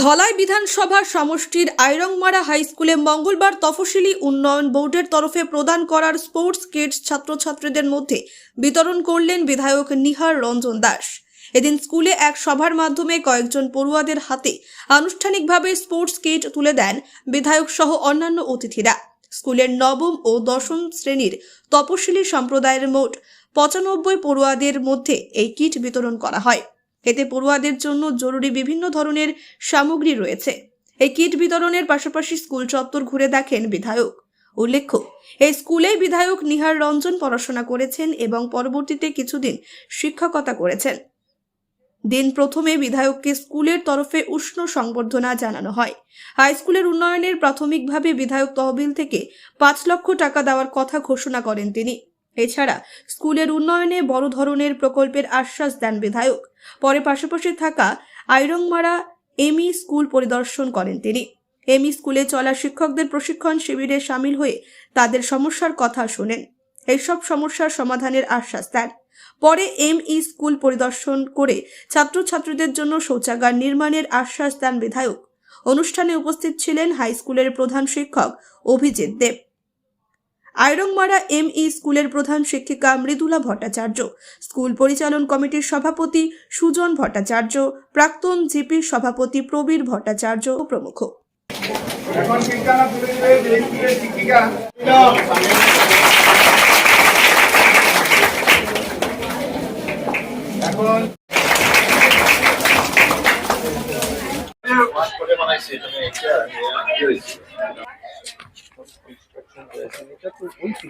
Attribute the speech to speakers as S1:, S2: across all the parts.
S1: ধলাই বিধানসভা সমষ্টির আইরংমারা হাই স্কুলে মঙ্গলবার তফসিলি উন্নয়ন বোর্ডের তরফে প্রদান করার স্পোর্টস কিটস ছাত্রছাত্রীদের মধ্যে বিতরণ করলেন বিধায়ক নিহার রঞ্জন দাস। এদিন স্কুলে এক সভার মাধ্যমে কয়েকজন পড়ুয়াদের হাতে আনুষ্ঠানিকভাবে স্পোর্টস কিট তুলে দেন বিধায়ক সহ অন্যান্য অতিথিরা। স্কুলের নবম ও দশম শ্রেণির তপশিলি সম্প্রদায়ের মোট পঁচানব্বই পড়ুয়াদের মধ্যে এই কিট বিতরণ করা হয়। এতে পড়ুয়াদের জন্য জরুরি বিভিন্ন ধরনের সামগ্রী রয়েছে। এই কিট বিতরণের পাশাপাশি স্কুল চত্বর ঘুরে দেখেন বিধায়ক। উল্লেখ্য, এই স্কুলেই বিধায়ক নিহার রঞ্জন পড়াশোনা করেছেন এবং পরবর্তীতে কিছুদিন শিক্ষকতা করেছেন। দিন প্রথমে বিধায়ককে স্কুলের তরফে উষ্ণ সংবর্ধনা জানানো হয়। হাই স্কুলের উন্নয়নের প্রাথমিকভাবে বিধায়ক তহবিল থেকে পাঁচ লক্ষ টাকা দেওয়ার কথা ঘোষণা করেন তিনি। এছাড়া স্কুলের উন্নয়নে বড় ধরনের প্রকল্পের আশ্বাস দেন বিধায়ক। পরে পাশাপাশি থাকা আইরংমারা এমই স্কুল পরিদর্শন করেন তিনি। এমই স্কুলে চলা শিক্ষকদের প্রশিক্ষণ শিবিরে সামিল হয়ে তাদের সমস্যার কথা শোনেন। এইসব সমস্যার সমাধানের আশ্বাস দেন। পরে এমই স্কুল পরিদর্শন করে ছাত্রছাত্রীদের জন্য শৌচাগার নির্মাণের আশ্বাস দেন বিধায়ক। অনুষ্ঠানে উপস্থিত ছিলেন হাই স্কুলের প্রধান শিক্ষক অভিজিৎ দেব। আয়রংমারা এম ই স্কুলের প্রধান শিক্ষিকা মৃদুলা ভট্টাচার্য স্কুল পরিচালন কমিটির সভাপতি সুজন ভট্টাচার্য প্রাক্তন জিপি সভাপতি প্রবীর ভট্টাচার্য প্রমুখ।
S2: এখন শিক্ষানা তুলে দিবে যে স্কুলের শিক্ষিকা। এখন
S3: বানাইছে তুমি এটা কি হয়েছে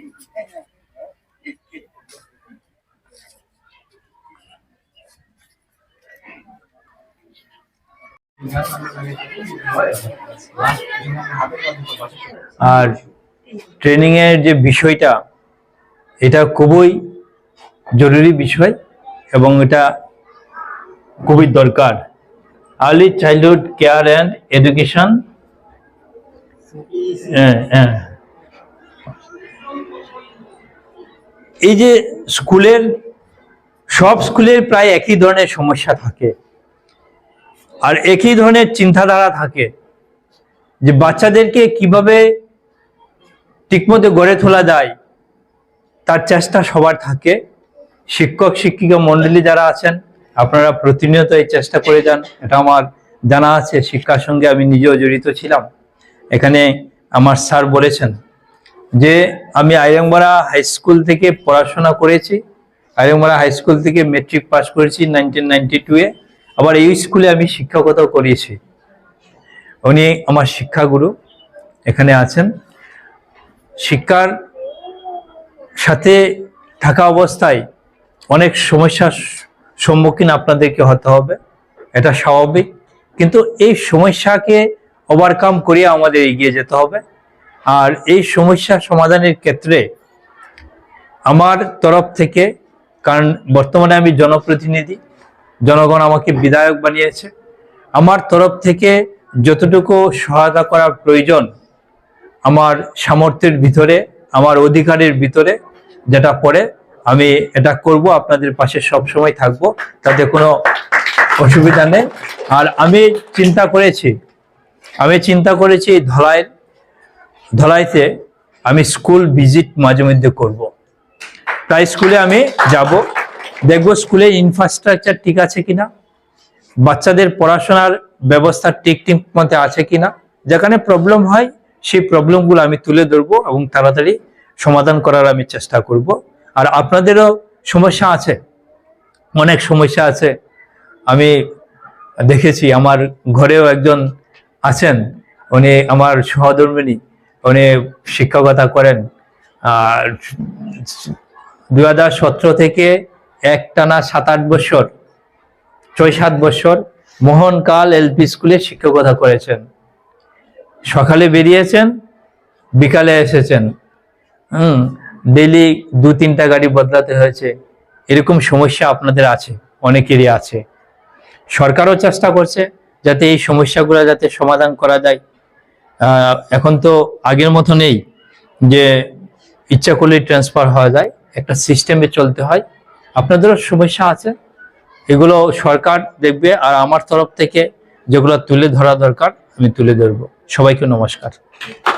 S4: আর ট্রেনিংয়ের যে বিষয়টা এটা খুবই জরুরি বিষয় এবং এটা খুবই দরকার। Early childhood care and education হ্যাঁ হ্যাঁ, এই যে স্কুলের, সব স্কুলের প্রায় একই ধরনের সমস্যা থাকে। আর একই ধরনের চিন্তাধারা থাকে যে বাচ্চাদেরকে কীভাবে ঠিকমতো গড়ে তোলা যায়, তার চেষ্টা সবার থাকে। শিক্ষক, শিক্ষিকা মণ্ডলী যারা আছেন, আপনারা প্রতিনিয়ত এই চেষ্টা করে যান। এটা আমার জানা আছে, শিক্ষার সঙ্গে আমি নিজেও জড়িত ছিলাম। এখানে আমার স্যার বলেছেন যে আমি আইরংবাড়া হাই স্কুল থেকে পড়াশোনা করেছি আইরংবাড়া হাই স্কুল থেকে মেট্রিক পাস করেছি নাইনটিন নাইনটি টুয়ে আবার এই স্কুলে আমি শিক্ষকতাও করিয়েছি। উনি আমার শিক্ষাগুরু, এখানে আছেন। শিক্ষার সাথে থাকা অবস্থায় অনেক সমস্যার সম্মুখীন আপনাদেরকে হতে হবে, এটা স্বাভাবিক। কিন্তু এই সমস্যাকে ওভারকাম করিয়ে আমাদের এগিয়ে যেতে হবে। আর এই সমস্যা সমাধানের ক্ষেত্রে আমার তরফ থেকে, কারণ বর্তমানে আমি জনপ্রতিনিধি, জনগণ আমাকে বিধায়ক বানিয়েছে, আমার তরফ থেকে যতটুকু সহায়তা করার প্রয়োজন আমার সামর্থ্যের ভিতরে, আমার অধিকারের ভিতরে যেটা পড়ে, আমি এটা করব, আপনাদের পাশে সব সময় থাকব, তাতে কোনো অসুবিধা নেই। আর আমি চিন্তা করেছি, আমি চিন্তা করেছি ধলাইয়ের ধলাইতে আমি স্কুল ভিজিট মাঝে মধ্যে করব। প্রায় স্কুলে আমি যাব। দেখব স্কুলে ইনফ্রাস্ট্রাকচার ঠিক আছে কিনা, বাচ্চাদের পড়াশোনার ব্যবস্থা ঠিক ঠিক মতো আছে কিনা, যেখানে প্রবলেম হয় সেই প্রবলেমগুলো আমি তুলে ধরবো এবং তাড়াতাড়ি সমাধান করার আমি চেষ্টা করব। আর আপনাদেরও সমস্যা আছে, অনেক সমস্যা আছে। আমি দেখেছি আমার ঘরেও একজন আছেন, উনি আমার সহধর্মিনী শিক্ষকতা করেন। আর দুই হাজার সতেরো থেকে একটানা সাত আট বছর, ছয় সাত বছর মোহনকাল এলপি স্কুলে শিক্ষকতা করেছেন। সকালে বেরিয়েছেন, বিকালে এসেছেন। হুম ডেলি দু তিনটা গাড়ি বদলাতে হয়েছে। এরকম সমস্যা আপনাদের আছে, অনেকেরই আছে। সরকারও চেষ্টা করছে যাতে এই সমস্যাগুলো যাতে সমাধান করা যায়। এখন তো আগের মতো নেই যে ইচ্ছা করলেই ট্রান্সফার হওয়া যায়, একটা সিস্টেমে চলতে হয়। আপনাদেরও সমস্যা আছে। এগুলো সরকার দেখবে আর আমার তরফ থেকে যেগুলো তুলে ধরা দরকার, আমি তুলে ধরবো। সবাইকে নমস্কার।